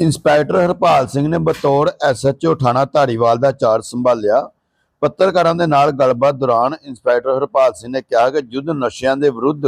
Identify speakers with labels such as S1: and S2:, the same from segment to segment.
S1: Inspector Harpal Singh ਨੇ ਬਤੌਰ SHO ਥਾਣਾ ਧਾਰੀਵਾਲ ਦਾ ਚਾਰਜ ਸੰਭਾਲਿਆ। ਪੱਤਰਕਾਰਾਂ ਦੇ ਨਾਲ ਗੱਲਬਾਤ ਦੌਰਾਨ ਇੰਸਪੈਕਟਰ ਹਰਪਾਲ ਸਿੰਘ ਨੇ ਕਿਹਾ ਕਿ ਯੁੱਧ ਨਸ਼ਿਆਂ ਦੇ ਵਿਰੁੱਧ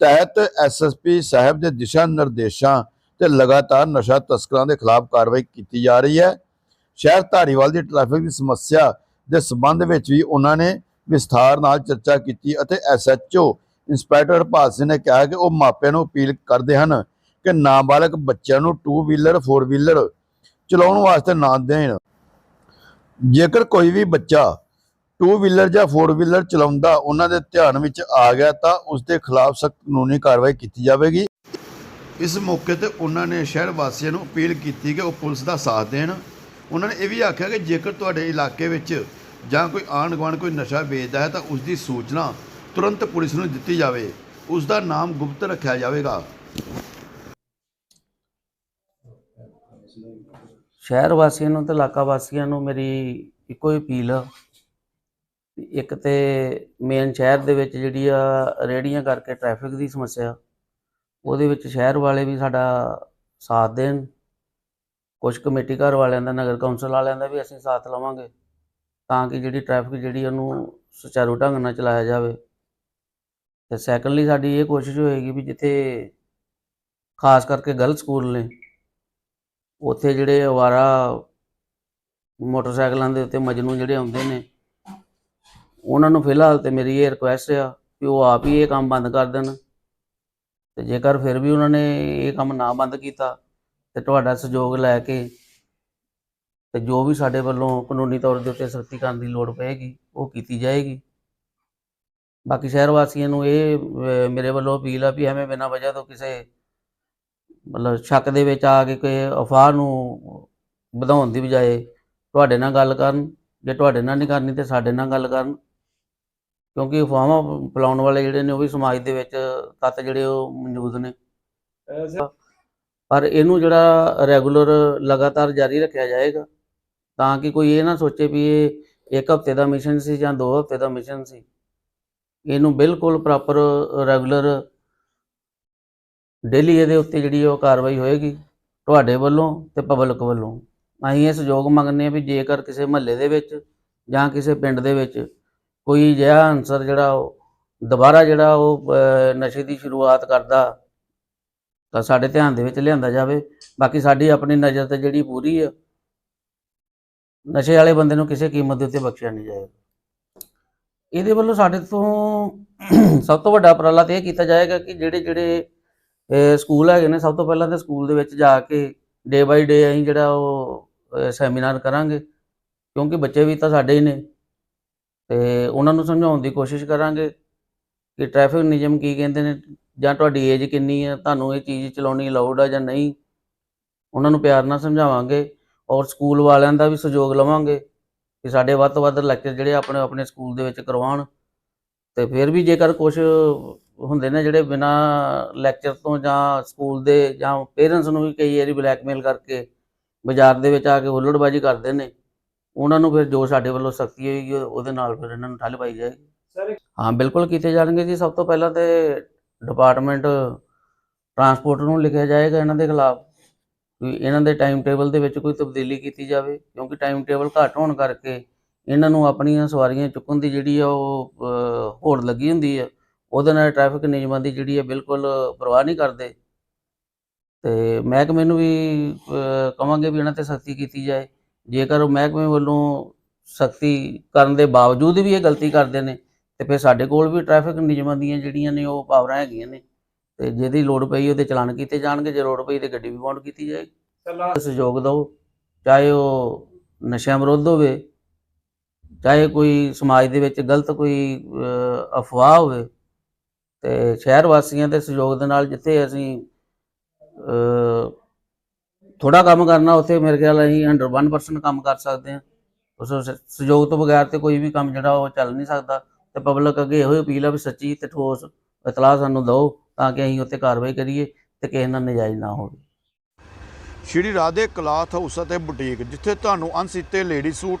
S1: ਤਹਿਤ ਐਸਐਸਪੀ ਸਾਹਿਬ ਦੇ ਦਿਸ਼ਾ ਨਿਰਦੇਸ਼ਾਂ ਤੇ ਲਗਾਤਾਰ ਨਸ਼ਾ ਤਸਕਰਾਂ ਦੇ ਖਿਲਾਫ ਕਾਰਵਾਈ ਕੀਤੀ ਜਾ ਰਹੀ ਹੈ। ਸ਼ਹਿਰ ਧਾਰੀਵਾਲ ਦੀ ਟ੍ਰੈਫਿਕ ਦੀ ਸਮੱਸਿਆ ਦੇ ਸਬੰਧ ਵਿੱਚ ਵੀ ਉਹਨਾਂ ਨੇ ਵਿਸਥਾਰ ਨਾਲ ਚਰਚਾ ਕੀਤੀ ਅਤੇ ਐਸਐਚਓ ਇੰਸਪੈਕਟਰ ਹਰਪਾਲ ਸਿੰਘ ਨੇ ਕਿਹਾ ਕਿ ਉਹ ਮਾਪਿਆਂ ਨੂੰ ਅਪੀਲ ਕਰਦੇ ਹਨ ਕਿ ਨਾਬਾਲਗ ਬੱਚਿਆਂ ਨੂੰ ਟੂ ਵੀਲਰ ਫੋਰ ਵੀਲਰ ਚਲਾਉਣ ਵਾਸਤੇ ਨਾ ਦੇਣ। ਜੇਕਰ ਕੋਈ ਵੀ ਬੱਚਾ ਟੂ ਵੀਲਰ ਜਾਂ ਫੋਰ ਵੀਲਰ ਚਲਾਉਂਦਾ, ਉਹਨਾਂ ਦੇ ਧਿਆਨ ਵਿੱਚ ਆ ਗਿਆ ਤਾਂ ਉਸ ਦੇ ਖਿਲਾਫ ਸਖਤ ਕਾਨੂੰਨੀ ਕਾਰਵਾਈ ਕੀਤੀ ਜਾਵੇਗੀ। ਇਸ ਮੌਕੇ ਤੇ ਉਹਨਾਂ ਨੇ ਸ਼ਹਿਰ ਵਾਸੀਆਂ ਨੂੰ ਅਪੀਲ ਕੀਤੀ ਕਿ ਉਹ ਪੁਲਿਸ ਦਾ ਸਾਥ ਦੇਣ। ਉਹਨਾਂ ਨੇ ਇਹ ਵੀ ਆਖਿਆ ਕਿ ਜੇਕਰ ਤੁਹਾਡੇ ਇਲਾਕੇ ਵਿੱਚ ਜਾਂ ਕੋਈ ਆਂਢ ਗੁਆਂਢ ਕੋਈ ਨਸ਼ਾ ਵੇਚਦਾ ਹੈ ਤਾਂ ਉਸ ਦੀ ਸੂਚਨਾ ਤੁਰੰਤ ਪੁਲਿਸ ਨੂੰ ਦਿੱਤੀ ਜਾਵੇ। ਉਸ ਦਾ ਨਾਮ ਗੁਪਤ ਰੱਖਿਆ ਜਾਵੇਗਾ।
S2: ਸ਼ਹਿਰ ਵਾਸੀਆਂ ਨੂੰ ਤੇ ਇਲਾਕਾ ਵਾਸੀਆਂ ਨੂੰ ਮੇਰੀ ਇੱਕੋ ਹੀ ਅਪੀਲ ਆ ਵੀ ਇੱਕ ਤੇ ਮੇਨ ਸ਼ਹਿਰ ਦੇ ਵਿੱਚ ਜਿਹੜੀ ਆ ਰੇੜੀਆਂ ਕਰਕੇ ਟ੍ਰੈਫਿਕ ਦੀ ਸਮੱਸਿਆ, ਉਹਦੇ ਵਿੱਚ ਸ਼ਹਿਰ ਵਾਲੇ ਵੀ ਸਾਡਾ ਸਾਥ ਦੇਣ। ਕੁਝ ਕਮੇਟੀ ਘਰ ਵਾਲਿਆਂ ਦਾ, ਨਗਰ ਕੌਂਸਲ ਵਾਲਿਆਂ ਦਾ ਵੀ ਅਸੀਂ ਸਾਥ ਲਵਾਂਗੇ, ਤਾਂ ਕਿ ਜਿਹੜੀ ਟ੍ਰੈਫਿਕ ਜਿਹੜੀ ਉਹਨੂੰ ਸੁਚਾਰੂ ਢੰਗ ਨਾਲ ਚਲਾਇਆ ਜਾਵੇ। ਤੇ ਸੈਕੰਡਲੀ ਸਾਡੀ ਇਹ ਕੋਸ਼ਿਸ਼ ਹੋਏਗੀ ਵੀ ਜਿੱਥੇ ਖਾਸ ਕਰਕੇ ਗਰਲ ਸਕੂਲ ਨੇ ਉੱਥੇ ਜਿਹੜੇ ਅਵਾਰਾ ਮੋਟਰਸਾਈਕਲਾਂ ਦੇ ਉੱਤੇ ਮਜਨੂ ਜਿਹੜੇ ਆਉਂਦੇ ਨੇ, ਉਹਨਾਂ ਨੂੰ ਫਿਲਹਾਲ ਤੇ ਮੇਰੀ ਇਹ ਰਿਕੁਐਸਟ ਆ ਕਿ ਉਹ ਆਪ ਹੀ ਇਹ ਕੰਮ ਬੰਦ ਕਰ ਦੇਣ। ਤੇ ਜੇਕਰ ਫਿਰ ਵੀ ਉਹਨਾਂ ਨੇ ਇਹ ਕੰਮ ਨਾ ਬੰਦ ਕੀਤਾ ਤੇ ਤੁਹਾਡਾ ਸਹਿਯੋਗ ਲੈ ਕੇ ਤੇ ਜੋ ਵੀ ਸਾਡੇ ਵੱਲੋਂ ਕਾਨੂੰਨੀ ਤੌਰ ਦੇ ਉੱਤੇ ਸਖਤੀ ਕਰਨ ਦੀ ਲੋੜ ਪਏਗੀ, ਉਹ ਕੀਤੀ ਜਾਏਗੀ। ਬਾਕੀ ਸ਼ਹਿਰ ਵਾਸੀਆਂ ਨੂੰ ਇਹ ਮੇਰੇ ਵੱਲੋਂ ਅਪੀਲ ਆ ਵੀ ਐਵੇਂ ਬਿਨਾਂ ਵਜ੍ਹਾ ਤੋਂ ਕਿਸੇ ਮਤਲਬ ਸ਼ੱਕ ਦੇ ਵਿੱਚ ਆ ਕੇ ਕੋਈ ਅਫਵਾਹ ਨੂੰ ਵਧਾਉਣ ਦੀ ਬਜਾਏ ਤੁਹਾਡੇ ਨਾਲ ਗੱਲ ਕਰਨ, ਜੇ ਤੁਹਾਡੇ ਨਾਲ ਨਹੀਂ ਕਰਨੀ ਤੇ ਸਾਡੇ ਨਾਲ ਗੱਲ ਕਰਨ। ਕਿਉਂਕਿ ਅਫਵਾਹਾਂ ਫੈਲਾਉਣ ਵਾਲੇ ਜਿਹੜੇ ਨੇ ਉਹ ਵੀ ਸਮਾਜ ਦੇ ਵਿੱਚ ਤੱਤ ਜਿਹੜੇ ਉਹ ਮੌਜੂਦ ਨੇ। ਪਰ ਇਹਨੂੰ ਜਿਹੜਾ ਰੈਗੂਲਰ ਲਗਾਤਾਰ ਜਾਰੀ ਰੱਖਿਆ ਜਾਏਗਾ, ਤਾਂ ਕਿ ਕੋਈ ਇਹ ਨਾ ਸੋਚੇ ਵੀ ਇਹ ਇੱਕ ਹਫ਼ਤੇ ਦਾ ਮਿਸ਼ਨ ਸੀ ਜਾਂ ਦੋ ਹਫ਼ਤੇ ਦਾ ਮਿਸ਼ਨ ਸੀ, ਇਹਨੂੰ ਬਿਲਕੁਲ ਪ੍ਰੋਪਰ ਰੈਗੂਲਰ ਡੇਲੀ ਇਹਦੇ ਉੱਤੇ ਜਿਹੜੀ ਉਹ ਕਾਰਵਾਈ ਹੋਏਗੀ ਤੁਹਾਡੇ ਵੱਲੋਂ ਤੇ ਪਬਲਿਕ ਵੱਲੋਂ। ਅਸੀਂ ਇਹ ਸਹਿਯੋਗ ਮੰਗਦੇ ਹਾਂ ਵੀ ਜੇਕਰ ਕਿਸੇ ਮਹੱਲੇ ਦੇ ਵਿੱਚ ਜਾਂ ਕਿਸੇ ਪਿੰਡ ਦੇ ਵਿੱਚ ਕੋਈ ਅਜਿਹਾ ਅਨਸਰ ਜਿਹੜਾ ਉਹ ਦੁਬਾਰਾ ਜਿਹੜਾ ਉਹ ਨਸ਼ੇ ਦੀ ਸ਼ੁਰੂਆਤ ਕਰਦਾ, ਤਾਂ ਸਾਡੇ ਧਿਆਨ ਦੇ ਵਿੱਚ ਲਿਆਂਦਾ ਜਾਵੇ। ਬਾਕੀ ਸਾਡੀ ਆਪਣੀ ਨਜ਼ਰ ਤੇ ਜਿਹੜੀ ਪੂਰੀ ਆ, ਨਸ਼ੇ ਵਾਲੇ ਬੰਦੇ ਨੂੰ ਕਿਸੇ ਕੀਮਤ ਦੇ ਉੱਤੇ ਬਖਸ਼ਿਆ ਨਹੀਂ ਜਾਏਗਾ। ਇਹਦੇ ਵੱਲੋਂ ਸਾਡੇ ਤੋਂ ਸਭ ਤੋਂ ਵੱਡਾ ਉਪਰਾਲਾ ਤੇ ਇਹ ਕੀਤਾ ਜਾਏਗਾ ਕਿ ਜਿਹੜੇ ਜਿਹੜੇ ਇਹ ਸਕੂਲ ਹੈਗੇ ਨੇ, ਸਭ ਤੋਂ ਪਹਿਲਾਂ ਤਾਂ ਸਕੂਲ ਦੇ ਵਿੱਚ ਜਾ ਕੇ ਡੇ ਬਾਈ ਡੇ ਅਸੀਂ ਜਿਹੜਾ ਉਹ ਸੈਮੀਨਾਰ ਕਰਾਂਗੇ, ਕਿਉਂਕਿ ਬੱਚੇ ਵੀ ਤਾਂ ਸਾਡੇ ਹੀ ਨੇ। ਤੇ ਉਹਨਾਂ ਨੂੰ ਸਮਝਾਉਣ ਦੀ ਕੋਸ਼ਿਸ਼ ਕਰਾਂਗੇ ਕਿ ਟ੍ਰੈਫਿਕ ਨਿਯਮ ਕੀ ਕਹਿੰਦੇ ਨੇ, ਜਾਂ ਤੁਹਾਡੀ ਏਜ ਕਿੰਨੀ ਹੈ, ਤੁਹਾਨੂੰ ਇਹ ਚੀਜ਼ ਚਲਾਉਣੀ ਅਲਾਉਡ ਆ ਜਾਂ ਨਹੀਂ। ਉਹਨਾਂ ਨੂੰ ਪਿਆਰ ਨਾਲ ਸਮਝਾਵਾਂਗੇ ਔਰ ਸਕੂਲ ਵਾਲਿਆਂ ਦਾ ਵੀ ਸਹਿਯੋਗ ਲਵਾਂਗੇ ਕਿ ਸਾਡੇ ਵੱਧ ਤੋਂ ਵੱਧ ਲੈਕਚਰ ਜਿਹੜੇ ਆਪਣੇ ਆਪਣੇ ਸਕੂਲ ਦੇ ਵਿੱਚ ਕਰਵਾਉਣ। ਤੇ ਫਿਰ ਵੀ ਜੇਕਰ ਕੁਝ ਹੁੰਦੇ ਨੇ ਜਿਹੜੇ ਬਿਨਾ ਲੈਕਚਰ ਤੋਂ ਜਾਂ ਸਕੂਲ ਦੇ ਜਾਂ ਪੇਰੈਂਟਸ ਨੂੰ ਵੀ ਕਈ ਵਾਰੀ ਬਲੈਕਮੇਲ ਕਰਕੇ ਬਾਜ਼ਾਰ ਦੇ ਵਿੱਚ ਆ ਕੇ ਹੁੱਲੜਬਾਜੀ ਕਰਦੇ ਨੇ ਉਹਨਾਂ ਨੂੰ ਫਿਰ ਜੋ ਸਾਡੇ ਵੱਲੋਂ ਸਖਤੀ ਹੋਏਗੀ ਉਹਦੇ ਨਾਲ ਫਿਰ ਇਹਨਾਂ ਨੂੰ ਠੱਲ ਪਾਈ ਜਾਏਗੀ। ਹਾਂ ਬਿਲਕੁਲ ਕੀਤੇ ਜਾਣਗੇ ਜੀ। ਸਭ ਤੋਂ ਪਹਿਲਾਂ ਤੇ ਡਿਪਾਰਟਮੈਂਟ ਟਰਾਂਸਪੋਰਟ ਨੂੰ ਲਿਖਿਆ ਜਾਏਗਾ ਇਹਨਾਂ ਦੇ ਖਿਲਾਫ ਵੀ ਇਹਨਾਂ ਦੇ ਟਾਈਮ ਟੇਬਲ ਦੇ ਵਿੱਚ ਕੋਈ ਤਬਦੀਲੀ ਕੀਤੀ ਜਾਵੇ ਕਿਉਂਕਿ ਟਾਈਮ ਟੇਬਲ ਘੱਟ ਹੋਣ ਕਰਕੇ ਇਹਨਾਂ ਨੂੰ ਆਪਣੀਆਂ ਸਵਾਰੀਆਂ ਚੁੱਕਣ ਦੀ ਜਿਹੜੀ ਆ ਉਹ ਹੋੜ ਲੱਗੀ ਹੁੰਦੀ ਹੈ ਉਹਦੇ ਨਾਲ ਟ੍ਰੈਫਿਕ ਨਿਯਮਾਂ ਦੀ ਜਿਹੜੀ ਹੈ ਬਿਲਕੁਲ ਪਰਵਾਹ ਨਹੀਂ ਕਰਦੇ। ਤੇ ਮਹਿਕਮੇ ਨੂੰ ਵੀ ਕਵਾਂਗੇ ਵੀ ਇਹਨਾਂ ਤੇ ਸਖਤੀ ਕੀਤੀ ਜਾਏ। ਜੇਕਰ ਉਹ ਮਹਿਕਮੇ ਵੱਲੋਂ ਸਖਤੀ ਕਰਨ ਦੇ ਬਾਵਜੂਦ ਵੀ ਇਹ ਗਲਤੀ ਕਰਦੇ ਨੇ ਤੇ ਫਿਰ ਸਾਡੇ ਕੋਲ ਵੀ ਟ੍ਰੈਫਿਕ ਨਿਯਮਾਂ ਦੀਆਂ ਜਿਹੜੀਆਂ ਨੇ ਉਹ ਪਾਵਰਾਂ ਹੈਗੀਆਂ ਨੇ। ਤੇ ਜਿਹਦੀ ਲੋੜ ਪਈ ਉਹਦੇ ਚਲਾਨ ਕੀਤੇ ਜਾਣਗੇ ਜੇ ਲੋੜ ਪਈ ਤੇ ਗੱਡੀ ਵੀ ਬਾਉਂਡ ਕੀਤੀ ਜਾਏਗੀ ਸਹਿਯੋਗ ਦਿਓ ਚਾਹੇ ਉਹ ਨਸ਼ਿਆਂ ਵਿਰੁੱਧ ਹੋਵੇ ਚਾਹੇ ਕੋਈ ਸਮਾਜ ਦੇ ਵਿੱਚ ਗਲਤ ਕੋਈ ਅਫਵਾਹ ਹੋਵੇ, ਤੇ ਸ਼ਹਿਰ ਵਾਸੀਆਂ ਦੇ ਸਹਿਯੋਗ ਦੇ ਨਾਲ ਜਿੱਥੇ ਅਸੀਂ ਥੋੜਾ ਕੰਮ ਕਰਨਾ, ਉੱਥੇ ਮੇਰੇ ਖਿਆਲ ਅਸੀਂ 101% ਕੰਮ ਕਰ ਸਕਦੇ ਹਾਂ। ਉਸ ਸਹਿਯੋਗ ਤੋਂ ਬਗੈਰ ਤੇ ਕੋਈ ਵੀ ਕੰਮ ਜਿਹੜਾ ਉਹ ਚੱਲ ਨਹੀਂ ਸਕਦਾ। ਤੇ ਪਬਲਿਕ ਅੱਗੇ ਇਹੋ ਹੀ ਅਪੀਲ ਆ ਵੀ ਸੱਚੀ ਤੇ ਠੋਸ ਇਤਲਾਹ ਸਾਨੂੰ ਦਿਓ, ਤਾਂ ਕਿ ਅਸੀਂ ਉੱਤੇ ਕਾਰਵਾਈ ਕਰੀਏ ਤੇ ਕਿਸੇ ਨਾਲ ਨਜਾਇਜ਼ ਨਾ ਹੋਵੇ।
S1: ਸ਼੍ਰੀ ਰਾਧੇ ਕਲਾਥ ਹਾਊਸ ਅਤੇ ਬੁਟੀਕ, ਜਿੱਥੇ ਤੁਹਾਨੂੰ ਅਣਸੀਤੇ ਲੇਡੀ ਸੂਟ